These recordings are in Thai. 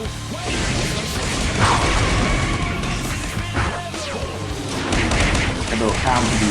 กระโดดข้ามดี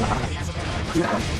Yeah.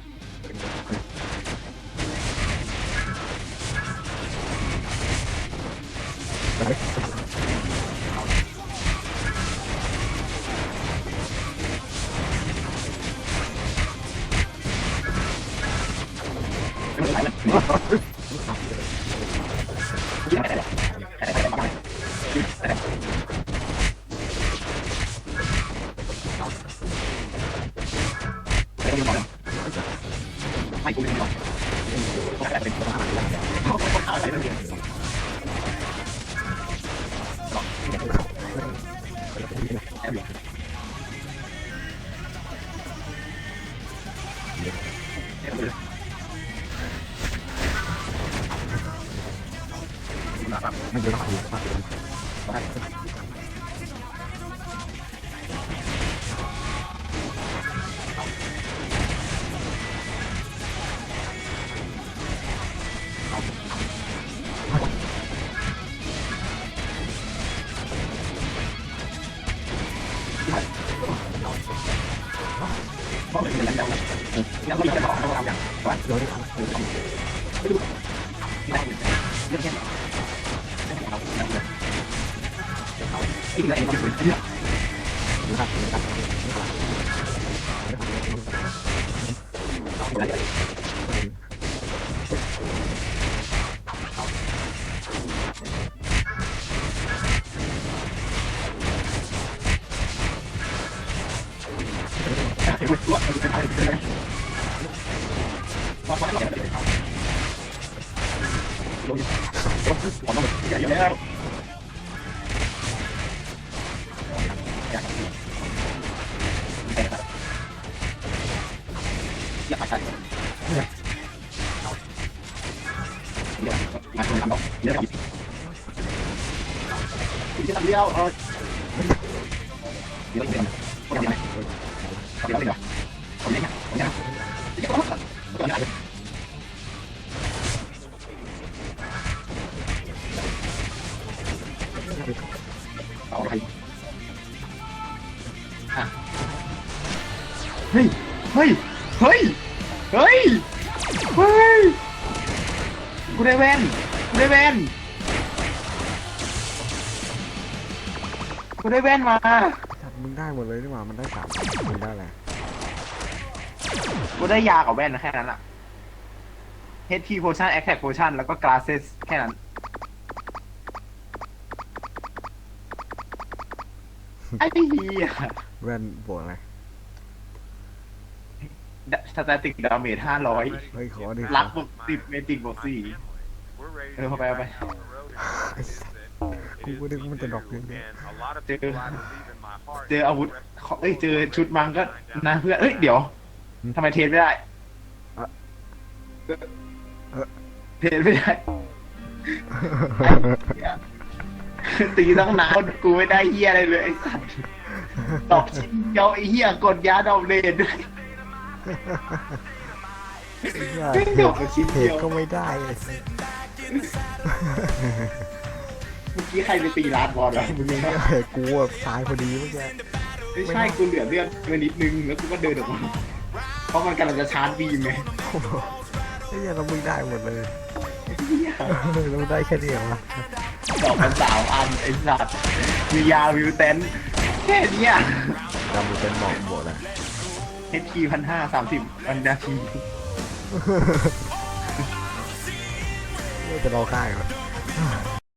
ไม่กูไม่ยอมแต่เป็นคนอาหารแล้ว ไม่เยอะหรอกครับ có mình đánh đâu ừ. nó có cái bọn nó không rằng quá rồi rồi đi đi đây rất nhanh Hãy subscribe cho kênh Ghiền Mì Gõ Để không bỏ lỡ những video เดียวเออเดี๋ยวเดี๋ยว เอนผมเะเฮ้ย เฮ้ย เฮ้ย เฮ้ย เฮ้ย กูได้แว่นกูได้แว่นกูได้แว่นมา มึงได้หมดเลยนี่หว่ามันได้สามมึงได้แหละกูได้ยากับแว่นนะแค่นั้นอะ HP Potion Attack Potion แล้วก็ Glasses แค่นั้น ไอ้เหี้ยแว่นบวกอะไรสแตติกดาเมจห้าร้อยเฮ้ยขอดิรักบวกสิบเมติกบวกสี่เออเอาไปเอาไป กูก็นึกว่ามันจะดอกเงินเนี่ยเจอเจออาวุธเอ้ยเจอชุดมังก็นะเพื่อนเอ้ยเดี๋ยวทำไมเทรนไม่ได้เทรนไม่ได้ตีตั้งนานกูไม่ได้เฮียอะไรเลยไอ้สัตว์ตอกชิ้นเดียวไอ้เฮียกดยาดอมเลนด้วยไม่ดอกชิ้นเหเดียวตุก็ไม่ได้เลย เมื่อกี้ใครไปตีร้านบอลวะมึงยังไงเฮ้ยกูแบบตายพอดีเมื่อกี้ไม่ใช่กูเหลือเลือดเกินนิดนึงแล้วกูก็เดินออกมาเพราะมันกำลังจะชาร์จบีมไงไอ้เหี้ยเรามึงได้หมดเลยเหี้ยเราได้แค่เดียวอะดอกมันสาวอันไอ้สัตว์มียาวิวเตนแค่เนี้ยดำมึงเป็นหมอกบวกเลยเฮดคีพันห้าสามสิบวันนาทีจะรอค่ายก่อน